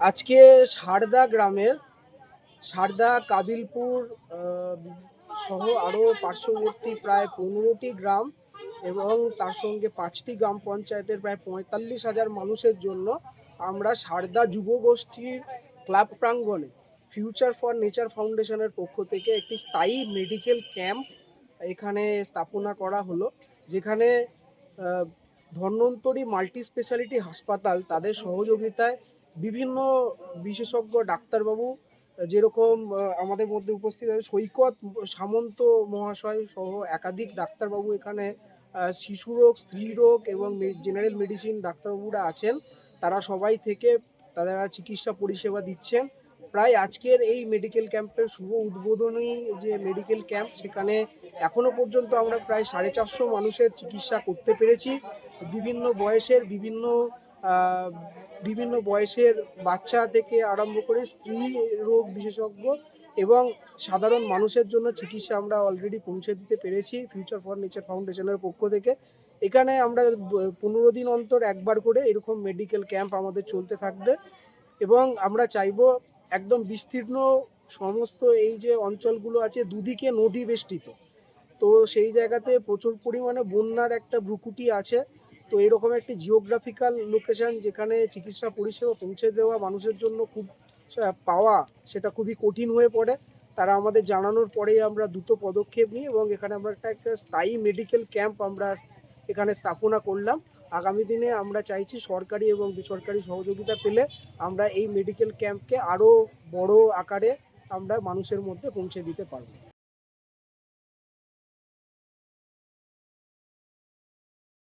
আজকে সারদা গ্রামের, সারদা কাবিলপুর সহ আরও পার্শ্ববর্তী প্রায় পনেরোটি গ্রাম এবং তার সঙ্গে পাঁচটি গ্রাম পঞ্চায়েতের প্রায় পঁয়তাল্লিশ হাজার মানুষের জন্য আমরা সারদা যুব গোষ্ঠীর ক্লাব প্রাঙ্গণে ফিউচার ফর নেচার ফাউন্ডেশনের পক্ষ থেকে একটি স্থায়ী মেডিকেল ক্যাম্প এখানে স্থাপনা করা হলো, যেখানে ধন্বন্তরী মাল্টি স্পেশালিটি হাসপাতাল তাদের সহযোগিতায় বিভিন্ন বিশেষজ্ঞ, ডাক্তারবাবু যেরকম আমাদের মধ্যে উপস্থিত আছে সৈকত, সামন্ত মহাশয় সহ একাধিক ডাক্তারবাবু এখানে শিশু রোগ, স্ত্রী রোগ এবং জেনারেল মেডিসিন ডাক্তারবাবুরা আছেন। তারা সবাই থেকে তারা চিকিৎসা পরিষেবা দিচ্ছেন। প্রায় আজকের এই মেডিকেল ক্যাম্পের শুভ উদ্বোধনী যে মেডিকেল ক্যাম্প সেখানে এখনও পর্যন্ত আমরা প্রায় সাড়ে চারশো মানুষের চিকিৎসা করতে পেরেছি। বিভিন্ন বয়সের বিভিন্ন বিভিন্ন বয়সের বাচ্চা থেকে আরম্ভ করে স্ত্রী রোগ বিশেষজ্ঞ এবং সাধারণ মানুষের জন্য চিকিৎসা আমরা অলরেডি পৌঁছে দিতে পেরেছি ফিউচার ফর নেচার ফাউন্ডেশনের পক্ষ থেকে। এখানে আমরা পনেরো দিন অন্তর একবার করে এরকম মেডিকেল ক্যাম্প আমাদের চলতে থাকবে এবং আমরা চাইব একদম বিস্তীর্ণ সমস্ত এই যে অঞ্চলগুলো আছে দুদিকে নদী বেষ্টিত। তো সেই জায়গাতে প্রচুর পরিমাণে বন্যার একটা ভ্রুকুটি আছে। তো এরকম একটি জিওগ্রাফিক্যাল লোকেশন যেখানে চিকিৎসা পরিষেবা পৌঁছে দেওয়া মানুষের জন্য খুব পাওয়া সেটা খুবই কঠিন হয়ে পড়ে। তারা আমাদের জানানোর পরেই আমরা দ্রুত পদক্ষেপ নিই এবং এখানে আমরা একটা একটা স্থায়ী মেডিকেল ক্যাম্প আমরা এখানে স্থাপনা করলাম। আগামী দিনে আমরা চাইছি সরকারি এবং বেসরকারি সহযোগিতা পেলে আমরা এই মেডিকেল ক্যাম্পকে আরও বড় আকারে আমরা মানুষের মধ্যে পৌঁছে দিতে পারব।